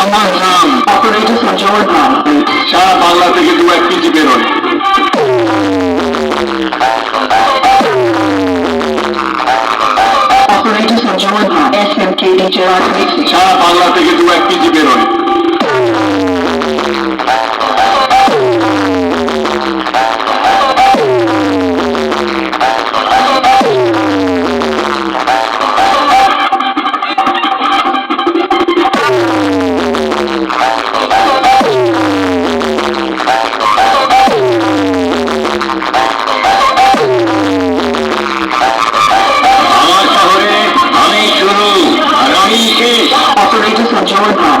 আমার নাম আপনার এটা সবসময় নাম সারা বাংলা থেকে দু এক কেজি বেরোয় সারা বাংলা থেকে দু এক greater for joy